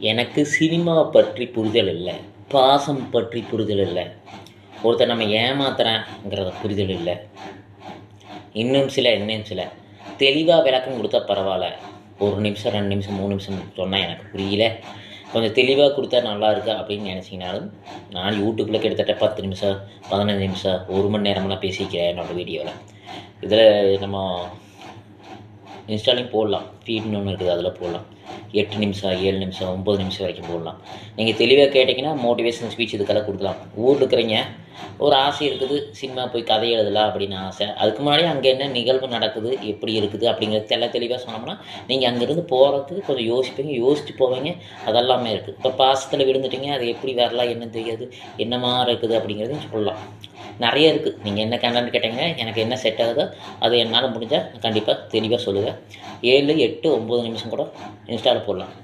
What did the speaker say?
எனக்கு சினிமா பற்றி புரிதல் இல்லை. பாசம் பற்றி புரிதல் இல்லை. ஒருத்தர் நம்ம ஏமாத்துறேங்கிறத புரிதல் இல்லை. இன்னும் சில இன்னும் சில. தெளிவாக விளக்கம் கொடுத்தா பரவாயில்ல. ஒரு நிமிஷம் ரெண்டு நிமிஷம் மூணு நிமிஷம் சொன்னால் எனக்கு புரியல. கொஞ்சம் தெளிவாக கொடுத்தா நல்லா இருக்கு அப்படின்னு நினச்சிங்கனாலும் நான் யூடியூப்பில் கிட்டத்தட்ட பத்து நிமிஷம் பதினஞ்சு நிமிஷம் ஒரு மணி நேரமெல்லாம் பேசிக்கிறேன் என்னோடய வீடியோவில் இதில் நம்ம இன்ஸ்டாலையும் போடலாம். ஸ்பீட்னு ஒன்று இருக்குது. அதில் போடலாம். எட்டு நிமிஷம் ஏழு நிமிஷம் ஒம்பது நிமிஷம் வரைக்கும் போடலாம். நீங்கள் தெளிவாக கேட்டிங்கன்னா மோட்டிவேஷன் ஸ்பீச் இதுக்கெல்லாம் கொடுக்கலாம். ஊர் இருக்கிறீங்க ஒரு ஆசை இருக்குது சினிமா போய் கதை எழுதலாம் அப்படின்னு ஆசை. அதுக்கு முன்னாடி அங்கே என்ன நிகழ்வு நடக்குது எப்படி இருக்குது அப்படிங்கிறது தெல்ல தெளிவாக சொன்னோம்னா நீங்கள் அங்கேருந்து போகிறதுக்கு கொஞ்சம் யோசிப்பீங்க யோசிச்சு போவீங்க. அதெல்லாமே இருக்குது இப்போ பாசத்தில் விழுந்துட்டீங்க அது எப்படி வரலாம் என்ன தெரியாது. என்னமாக இருக்குது அப்படிங்கிறதையும் சொல்லலாம். நிறைய இருக்குது நீங்கள் என்ன கண்டென்ட் கேட்டீங்க எனக்கு என்ன செட் ஆகுதோ அது என்னால் முடிஞ்சால் கண்டிப்பாக தெளிவாக சொல்லுவேன் ஏழு எட்டு ஒம்பது நிமிஷம் கூட இன்ஸ்டாவில் போடலாம்.